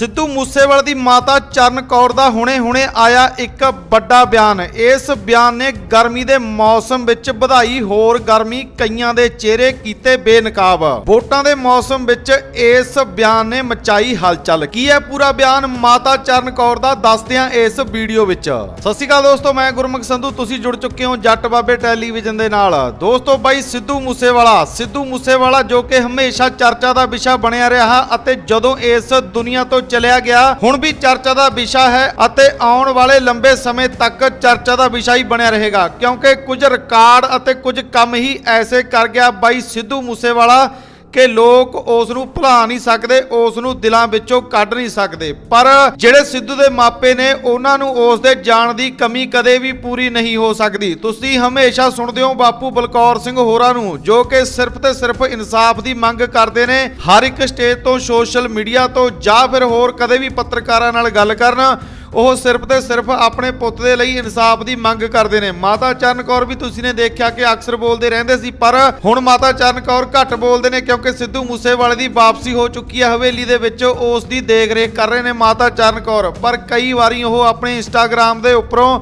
ਸਿੱਧੂ ਮੂਸੇਵਾਲੇ ਦੀ ਮਾਤਾ ਚਰਨ ਕੌਰ ਦਾ ਹੁਣੇ-ਹੁਣੇ ਆਇਆ ਇੱਕ ਵੱਡਾ ਬਿਆਨ। ਇਸ ਬਿਆਨ ਨੇ ਗਰਮੀ ਦੇ ਮੌਸਮ ਵਿੱਚ ਵਧਾਈ, ਹੋਰ ਗਰਮੀ ਕਈਆਂ ਦੇ ਚਿਹਰੇ ਕੀਤੇ ਬੇਨਕਾਬ। ਵੋਟਾਂ ਦੇ ਮੌਸਮ ਵਿੱਚ ਇਸ ਬਿਆਨ ਨੇ ਮਚਾਈ ਹਲਚਲ। ਕੀ ਹੈ ਪੂਰਾ ਬਿਆਨ ਮਾਤਾ ਚਰਨ ਕੌਰ ਦਾ? ਦੱਸਦੇ ਹਾਂ ਇਸ ਵੀਡੀਓ ਵਿੱਚ। ਸਤਿ ਸ਼੍ਰੀ ਅਕਾਲ ਦੋਸਤੋ, ਮੈਂ ਗੁਰਮੁਖ ਸੰਧੂ। ਤੁਸੀਂ ਜੁੜ ਚੁੱਕੇ ਹੋ ਜੱਟ ਬਾਬੇ ਟੈਲੀਵਿਜ਼ਨ ਦੇ ਨਾਲ। ਦੋਸਤੋ ਬਾਈ ਸਿੱਧੂ ਮੂਸੇਵਾਲਾ ਸਿੱਧੂ ਮੂਸੇਵਾਲਾ ਜੋ ਕਿ ਹਮੇਸ਼ਾ ਚਰਚਾ ਦਾ ਵਿਸ਼ਾ ਬਣਿਆ ਰਿਹਾ ਅਤੇ ਜਦੋਂ ਇਸ ਦੁਨੀਆ ਤੋਂ ਚਲਿਆ ਗਿਆ। ਹੁਣ ਵੀ ਚਰਚਾ ਦਾ ਵਿਸ਼ਾ ਹੈ ਅਤੇ ਆਉਣ ਵਾਲੇ ਲੰਬੇ ਸਮੇਂ ਤੱਕ ਚਰਚਾ ਦਾ ਵਿਸ਼ਾ ਹੀ ਬਣਿਆ ਰਹੇਗਾ। ਕਿਉਂਕਿ ਕੁਝ ਰਿਕਾਰਡ ਅਤੇ ਕੁਝ ਕੰਮ ਹੀ ਐਸੇ ਕਰ ਗਿਆ ਬਾਈ ਸਿੱਧੂ ਮੂਸੇਵਾਲਾ ਕਿ ਲੋਕ ਉਸ ਨੂੰ ਭੁਲਾ ਨਹੀਂ ਸਕਦੇ ਉਸ ਨੂੰ ਦਿਲਾਂ ਵਿੱਚੋਂ ਕੱਢ ਨਹੀਂ ਸਕਦੇ। ਪਰ ਜਿਹੜੇ ਸਿੱਧੂ ਦੇ ਮਾਪੇ ਨੇ, ਉਹਨਾਂ ਨੂੰ ਉਸ ਦੇ ਜਾਣ ਦੀ ਕਮੀ ਕਦੇ ਵੀ ਪੂਰੀ ਨਹੀਂ ਹੋ ਸਕਦੀ। ਤੁਸੀਂ ਹਮੇਸ਼ਾ ਸੁਣਦੇ ਹੋ ਬਾਪੂ ਬਲਕੌਰ ਸਿੰਘ ਹੋਰਾਂ ਨੂੰ, ਜੋ ਕਿ ਸਿਰਫ ਤੇ ਸਿਰਫ ਇਨਸਾਫ ਦੀ ਮੰਗ ਕਰਦੇ ਨੇ। ਹਰ ਇੱਕ ਸਟੇਜ ਤੋਂ ਸੋਸ਼ਲ ਮੀਡੀਆ ਤੋਂ ਜਾਂ ਫਿਰ ਹੋਰ ਕਦੇ ਵੀ ਪੱਤਰਕਾਰਾਂ ਨਾਲ ਗੱਲ ਕਰਨ ਉਹ ਸਿਰਫ ਤੇ ਸਿਰਫ ਆਪਣੇ ਪੁੱਤ ਦੇ ਲਈ ਇਨਸਾਫ ਦੀ ਮੰਗ ਕਰਦੇ ਨੇ। ਮਾਤਾ ਚਰਨ ਕੌਰ ਵੀ ਤੁਸੀਂ ਨੇ ਦੇਖਿਆ ਕਿ ਅਕਸਰ ਬੋਲਦੇ ਰਹਿੰਦੇ ਸੀ, ਪਰ ਹੁਣ ਮਾਤਾ ਚਰਨ ਕੌਰ ਘੱਟ ਬੋਲਦੇ ਨੇ ਕਿਉਂਕਿ ਸਿੱਧੂ ਮੂਸੇਵਾਲੇ ਦੀ ਵਾਪਸੀ ਹੋ ਚੁੱਕੀ ਹੈ ਹਵੇਲੀ ਦੇ ਵਿੱਚ ਉਸ ਦੀ ਦੇਖ-ਰੇਖ ਕਰ ਰਹੇ ਨੇ ਮਾਤਾ ਚਰਨ ਕੌਰ। ਪਰ ਕਈ ਵਾਰੀ ਉਹ ਆਪਣੇ ਇੰਸਟਾਗ੍ਰam ਦੇ ਉੱਪਰੋਂ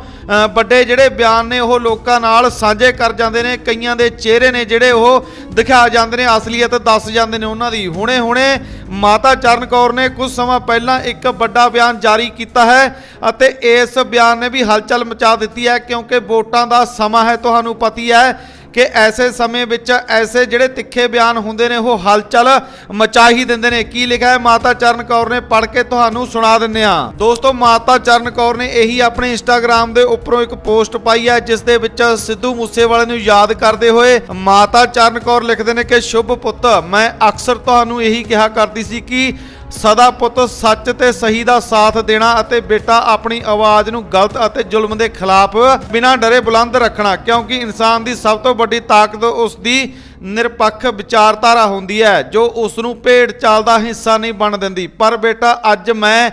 ਵੱਡੇ ਜਿਹੜੇ ਬਿਆਨ ਨੇ, ਉਹ ਲੋਕਾਂ ਨਾਲ ਸਾਂਝੇ ਕਰ ਜਾਂਦੇ ਨੇ। ਕਈਆਂ ਦੇ ਚਿਹਰੇ ਨੇ ਜਿਹੜੇ ਉਹ ਦਿਖਾ ਜਾਂਦੇ ਨੇ, ਅਸਲੀਅਤ ਦੱਸ ਜਾਂਦੇ ਨੇ ਉਹਨਾਂ ਦੀ। ਹੁਣੇ-ਹੁਣੇ ਮਾਤਾ ਚਰਨ ਕੌਰ ਨੇ ਕੁਝ ਸਮਾਂ ਪਹਿਲਾਂ ਇੱਕ ਵੱਡਾ ਬਿਆਨ ਜਾਰੀ ਕੀਤਾ ਹੈ। ਅਤੇ ਇਸ ਬਿਆਨ ਨੇ ਵੀ ਹਲਚਲ ਮਚਾ ਦਿੱਤੀ ਹੈ, ਕਿਉਂਕਿ ਵੋਟਾਂ ਦਾ ਸਮਾਂ ਹੈ, ਤੁਹਾਨੂੰ ਪਤੀ ਹੈ ਕਿ ਐਸੇ ਸਮੇਂ ਵਿੱਚ ਐਸੇ ਜਿਹੜੇ ਤਿੱਖੇ ਬਿਆਨ ਹੁੰਦੇ ਨੇ, ਉਹ ਹਲਚਲ ਮਚਾ ਹੀ ਦਿੰਦੇ ਨੇ। ਕੀ ਲਿਖਿਆ ਹੈ? ਮਾਤਾ ਚਰਨ ਕੌਰ ਨੇ ਪੜ੍ਹ ਕੇ ਤੁਹਾਨੂੰ ਸੁਣਾ ਦਿੰਨੇ ਆ ਦੋਸਤੋ, ਮਾਤਾ ਚਰਨ ਕੌਰ ਨੇ ਇਹੀ ਆਪਣੇ ਇੰਸਟਾਗ੍ਰam ਦੇ ਉੱਪਰੋਂ ਇੱਕ ਪੋਸਟ ਪਾਈ ਹੈ, ਜਿਸ ਦੇ ਵਿੱਚ ਸਿੱਧੂ ਮੂਸੇਵਾਲੇ ਨੂੰ ਯਾਦ ਕਰਦੇ ਹੋਏ ਮਾਤਾ ਚਰਨ ਕੌਰ ਲਿਖਦੇ ਨੇ ਕਿ, ਸ਼ੁਭ ਪੁੱਤ, ਮੈਂ ਅਕਸਰ ਤੁਹਾਨੂੰ ਇਹੀ ਕਿਹਾ ਕਰਦੀ ਸੀ ਕਿ ਸਦਾ ਪੁੱਤ ਸੱਚ ਤੇ ਸਹੀ ਦਾ ਸਾਥ ਦੇਣਾ ਅਤੇ ਬੇਟਾ ਆਪਣੀ ਆਵਾਜ਼ ਨੂੰ ਗਲਤ ਅਤੇ ਜ਼ੁਲਮ ਦੇ ਖਿਲਾਫ ਬਿਨਾਂ ਡਰੇ ਬੁਲੰਦ ਰੱਖਣਾ, ਕਿਉਂਕਿ ਇਨਸਾਨ ਦੀ ਸਭ ਤੋਂ ਵੱਡੀ ਤਾਕਤ ਉਸ ਦੀ ਨਿਰਪੱਖ ਵਿਚਾਰਧਾਰਾ ਹੁੰਦੀ ਹੈ, ਜੋ ਉਸ ਨੂੰ ਭੇਡ ਚਾਲ ਦਾ ਹਿੱਸਾ ਨਹੀਂ ਬਣ ਦਿੰਦੀ। ਪਰ ਬੇਟਾ, ਅੱਜ ਮੈਂ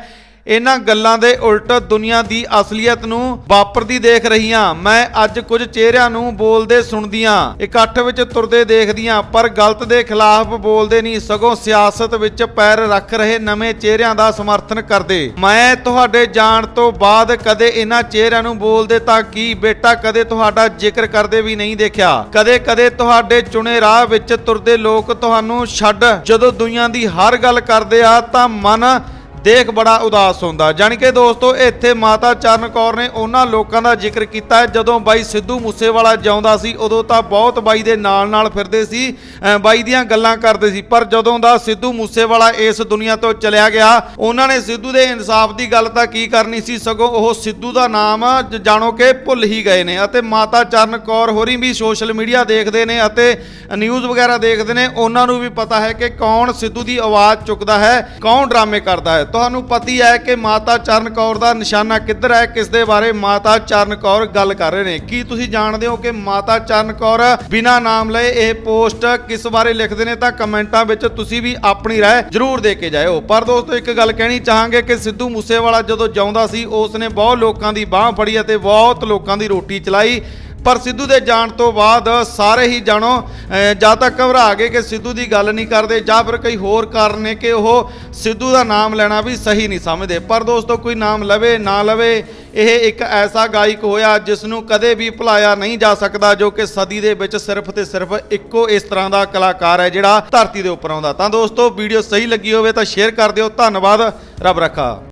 ਇਹਨਾਂ ਗੱਲਾਂ ਦੇ ਉਲਟ ਦੁਨੀਆ ਦੀ ਅਸਲੀਅਤ ਨੂੰ ਵਾਪਰਦੀ ਦੇਖ ਰਹੀ ਹਾਂ ਮੈਂ ਅੱਜ ਕੁਝ ਚਿਹਰਿਆਂ ਨੂੰ ਬੋਲਦੇ ਸੁਣਦੀਆਂ, ਇਕੱਠ ਵਿੱਚ ਤੁਰਦੇ ਦੇਖਦੀਆਂ, ਪਰ ਗਲਤ ਦੇ ਖਿਲਾਫ ਬੋਲਦੇ ਨਹੀਂ, ਸਗੋਂ ਸਿਆਸਤ ਵਿੱਚ ਪੈਰ ਰੱਖ ਰਹੇ ਨਵੇਂ ਚਿਹਰਿਆਂ ਦਾ ਸਮਰਥਨ ਕਰਦੇ। ਮੈਂ ਤੁਹਾਡੇ ਜਾਣ ਤੋਂ ਬਾਅਦ ਕਦੇ ਇਹਨਾਂ ਚਿਹਰਿਆਂ ਨੂੰ ਬੋਲਦੇ ਤਾਂ ਕੀ, ਬੇਟਾ ਕਦੇ ਤੁਹਾਡਾ ਜ਼ਿਕਰ ਕਰਦੇ ਵੀ ਨਹੀਂ ਦੇਖਿਆ। ਕਦੇ ਕਦੇ ਤੁਹਾਡੇ ਚੁਣੇ ਰਾਹ ਵਿੱਚ ਤੁਰਦੇ ਲੋਕ ਤੁਹਾਨੂੰ ਛੱਡ, ਜਦੋਂ ਦੁਨੀਆ ਦੀ ਹਰ ਗੱਲ ਕਰਦੇ ਆ ਤਾਂ ਮਨ ਦੇਖ ਬੜਾ ਉਦਾਸ ਹੁੰਦਾ। ਜਾਣੀ ਕਿ ਦੋਸਤੋ, ਇੱਥੇ ਮਾਤਾ ਚਰਨ ਕੌਰ ਨੇ ਉਹਨਾਂ ਲੋਕਾਂ ਦਾ ਜ਼ਿਕਰ ਕੀਤਾ। ਹੈ ਜਦੋਂ ਬਾਈ ਸਿੱਧੂ ਮੂਸੇਵਾਲਾ ਜਿਉਂਦਾ ਸੀ, ਉਦੋਂ ਤਾਂ ਬਹੁਤ ਬਾਈ ਦੇ ਨਾਲ ਨਾਲ ਫਿਰਦੇ ਸੀ ਬਾਈ ਦੀਆਂ ਗੱਲਾਂ ਕਰਦੇ ਸੀ। ਪਰ ਜਦੋਂ ਦਾ ਸਿੱਧੂ ਮੂਸੇਵਾਲਾ ਇਸ ਦੁਨੀਆ ਤੋਂ ਚਲਿਆ ਗਿਆ, ਉਹਨਾਂ ਨੇ ਸਿੱਧੂ ਦੇ ਇਨਸਾਫ ਦੀ ਗੱਲ ਤਾਂ ਕੀ ਕਰਨੀ ਸੀ? ਸਗੋਂ ਉਹ ਸਿੱਧੂ ਦਾ ਨਾਮ ਜਾਣੋ ਕਿ ਭੁੱਲ ਹੀ ਗਏ ਨੇ ਅਤੇ ਮਾਤਾ ਚਰਨ ਕੌਰ ਹੋਰੀ ਵੀ ਸੋਸ਼ਲ ਮੀਡੀਆ ਦੇਖਦੇ ਨੇ ਅਤੇ ਨਿਊਜ਼ ਵਗੈਰਾ ਦੇਖਦੇ ਨੇ। ਉਹਨਾਂ ਨੂੰ ਵੀ ਪਤਾ ਹੈ ਕਿ ਕੌਣ ਸਿੱਧੂ ਦੀ ਆਵਾਜ਼ ਚੁੱਕਦਾ ਹੈ, ਕੌਣ ਡਰਾਮੇ ਕਰਦਾ ਹੈ। ਤੁਹਾਨੂੰ ਪਤੀ ਹੈ ਕਿ ਮਾਤਾ ਚਰਨ ਕੌਰ ਦਾ ਨਿਸ਼ਾਨਾ ਕਿੱਧਰ ਹੈ, ਕਿਸ ਦੇ ਬਾਰੇ ਮਾਤਾ ਚਰਨ ਕੌਰ ਗੱਲ ਕਰ ਰਹੇ ਨੇ। ਕੀ ਤੁਸੀਂ ਜਾਣਦੇ ਹੋ ਕਿ ਮਾਤਾ ਚਰਨ ਕੌਰ ਬਿਨਾ ਨਾਮ ਲਏ ਇਹ ਪੋਸਟ ਕਿਸ ਬਾਰੇ ਲਿਖਦੇ ਨੇ? ਤਾਂ ਕਮੈਂਟਾਂ ਵਿੱਚ ਤੁਸੀਂ ਵੀ ਆਪਣੀ ਰਾਏ ਜ਼ਰੂਰ ਦੇ ਕੇ ਜਾਇਓ। ਪਰ ਦੋਸਤੋ, ਇੱਕ ਗੱਲ ਕਹਿਣੀ ਚਾਹਾਂਗੇ ਕਿ ਸਿੱਧੂ ਮੂਸੇਵਾਲਾ ਜਦੋਂ ਜਿਉਂਦਾ ਸੀ ਉਸ ਨੇ ਬਹੁਤ ਲੋਕਾਂ ਦੀ ਬਾਹ ਫੜੀ ਅਤੇ ਬਹੁਤ ਲੋਕਾਂ ਦੀ ਰੋਟੀ ਚਲਾਈ। ਪਰ ਸਿੱਧੂ ਦੇ ਜਾਣ ਤੋਂ ਬਾਅਦ ਸਾਰੇ ਹੀ ਜਾਣੋ ਜਾਂ ਤਾਂ ਘਬਰਾ ਗਏ ਕਿ ਸਿੱਧੂ ਦੀ ਗੱਲ ਨਹੀਂ ਕਰਦੇ, ਜਾਂ ਫਿਰ ਕਈ ਹੋਰ ਕਾਰਨ ਨੇ ਕਿ ਉਹ ਸਿੱਧੂ ਦਾ ਨਾਮ ਲੈਣਾ ਵੀ ਸਹੀ ਨਹੀਂ ਸਮਝਦੇ। ਪਰ ਦੋਸਤੋ, ਕੋਈ ਨਾਮ ਲਵੇ, ਨਾ ਲਵੇ, ਇਹ ਇੱਕ ਐਸਾ ਗਾਇਕ ਹੋਇਆ ਜਿਸ ਨੂੰ ਕਦੇ ਵੀ ਭੁਲਾਇਆ ਨਹੀਂ ਜਾ ਸਕਦਾ, ਜੋ ਕਿ ਸਦੀ ਦੇ ਵਿੱਚ ਸਿਰਫ ਤੇ ਸਿਰਫ ਇੱਕੋ ਇਸ ਤਰ੍ਹਾਂ ਦਾ ਕਲਾਕਾਰ ਹੈ ਜਿਹੜਾ ਧਰਤੀ ਦੇ ਉੱਪਰ ਆਉਂਦਾ। ਤਾਂ ਦੋਸਤੋ, ਵੀਡੀਓ ਸਹੀ ਲੱਗੀ ਹੋਵੇ ਤਾਂ ਸ਼ੇਅਰ ਕਰ ਦਿਓ। ਧੰਨਵਾਦ। ਰੱਬ ਰੱਖਾ।